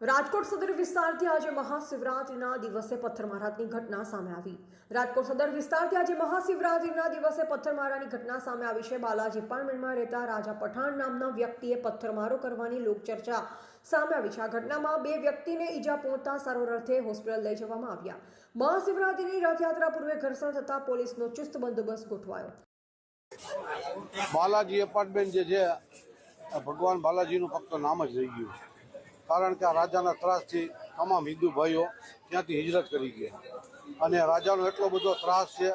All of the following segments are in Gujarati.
રાજકોટ સદર વિસ્તારથી આજે મહાશિવરાત્રિના દિવસે પથ્થરમારાની ઘટના સામે આવી. રાજકોટ સદર વિસ્તારથી આજે મહાશિવરાત્રિના દિવસે પથ્થરમારાની ઘટના સામે આવી છે. બાલાજી એપાર્ટમેન્ટમાં રહેતા રાજા પઠાણ નામના વ્યક્તિએ પથ્થરમારો કરવાની લોકચર્ચા સામે આવી છે. આ ઘટનામાં બે વ્યક્તિને ઈજા પહોંચતા સારવાર અર્થે હોસ્પિટલ લઈ જવામાં આવ્યા. મહાશિવરાત્રિની રથયાત્રા પૂર્વે ઘર્ષણ થતા પોલીસનો ચુસ્ત બંદોબસ્ત ગોઠવાયો. બાલાજી એપાર્ટમેન્ટ જે છે ભગવાન બાલાજીનું ફક્ત નામ જ રહી ગયું. કારણ કે આ રાજાના ત્રાસથી તમામ હિન્દુ ભાઈઓ ત્યાંથી હિજરત કરી ગયા. અને રાજાનો એટલો બધો ત્રાસ છે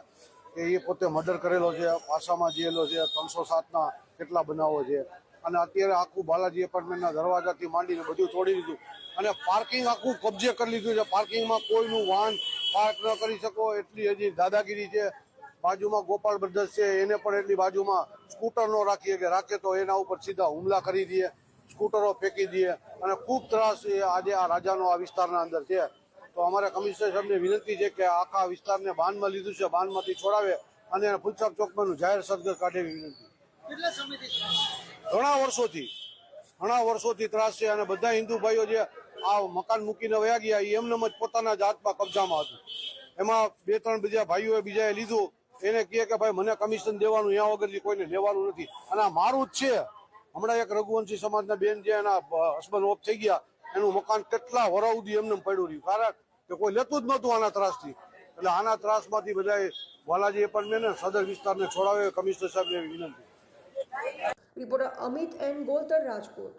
કે એ પોતે મર્ડર કરેલો છે પાસામાં જેલો છે, ત્રણસો સાતના કેટલા બનાવો છે. અને અત્યારે આખું બાલાજી એપાર્ટમેન્ટના દરવાજાથી માંડીને બધું તોડી દીધું. અને પાર્કિંગ આખું કબજે કરી લીધું છે. પાર્કિંગમાં કોઈનું વાહન પાર્ક ન કરી શકો, એટલી હજી દાદાગીરી છે. બાજુમાં ગોપાલ બ્રધર્સ છે, એને પણ એટલી બાજુમાં સ્કૂટર ન રાખીએ કે રાખે તો એના ઉપર સીધા હુમલા કરી દઈએ સ્કૂટરો ફેંકી દઈએ અને ખૂબ ત્રાસ આજે આ રાજાનો આ વિસ્તારના અંદર છે. તો અમારે કમિશનર સાહેબને વિનંતી છે કે આખા વિસ્તારને બાંધમાં લીધું છે બાંધમાંથી છોડાવે અને ફૂલસાબ ચોકમાંનું જાહેર સરઘસ કાઢે એવી વિનંતી. ઘણા વર્ષોથી ઘણા વર્ષોથી ત્રાસ છે અને બધા હિન્દુ ભાઈઓ જે આ મકાન મૂકીને વયા ગયા એ એમને જ પોતાના જાતમાં કબજામાં હતું. એમાં બે ત્રણ બીજા ભાઈઓએ બીજાએ લીધું. એને કહે કે ભાઈ મને કમિશન દેવાનું ત્યાં વગરથી કોઈને લેવાનું નથી. અને આ મારું જ છે. હમણાં એક રઘુવંશી સમાજના બેન જે એના હસબન્ડ ઓફ થઈ ગયા, એનું મકાન કેટલા વરાઉદી એમને પડ્યું રહ્યું. કારણ કે કોઈ લેતું જ નહોતું આના ત્રાસથી. એટલે આના ત્રાસમાંથી બધાએ વાલાજી એપાર્ટમેન્ટ સદર વિસ્તારને છોડાવે કમિશનર સાહેબને વિનંતી. Reporter Amit N Goltar Rajkot.